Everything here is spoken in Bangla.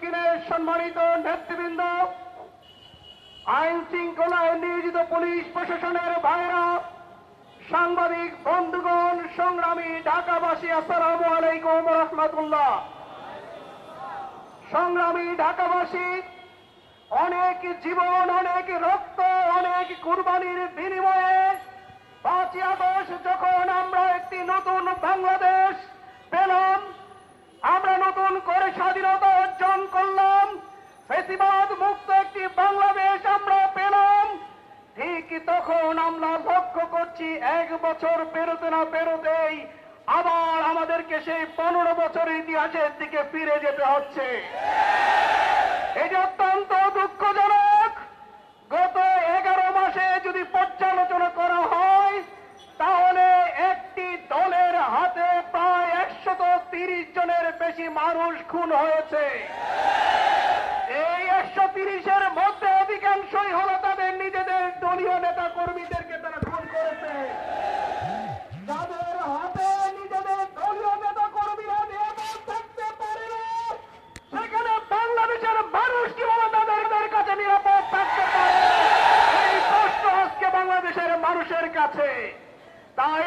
দক্ষিণের সম্মানিত নেতৃবৃন্দ আইন শৃঙ্খলায় নিয়োজিত পুলিশ প্রশাসনের ভাইরা সাংবাদিক, বন্ধুগণ, সংগ্রামী ঢাকাবাসী, আসসালামু আলাইকুম রহমতুল্লাহ। সংগ্রামী ঢাকাবাসী, অনেক জীবন, অনেক রক্ত, অনেক কুরবানির বিনিময়ে পাঁচই আগস্ট যখন আমরা একটি নতুন বাংলাদেশ আমরা নতুন করে স্বাধীনতা অর্জন করলাম। ফেসিবাদ মুক্ত একটি বাংলাদেশ আমরা পেলাম। ঠিক তখন আমরা লক্ষ্য করছি এক বছর পেরোতে না পেরোতেই আবার আমাদেরকে সেই পনেরো বছরের ইতিহাসের দিকে ফিরে যেতে হচ্ছে। এই যে বেশি মানুষ খুন হয়েছে। এই একশো তিরিশের মধ্যে অধিকাংশই হলো তাদের নিজেদের দলীয় নেতা কর্মীদেরকে তারা খুন করেছে। কাছে থাকতে বাংলাদেশের মানুষের কাছে। তাই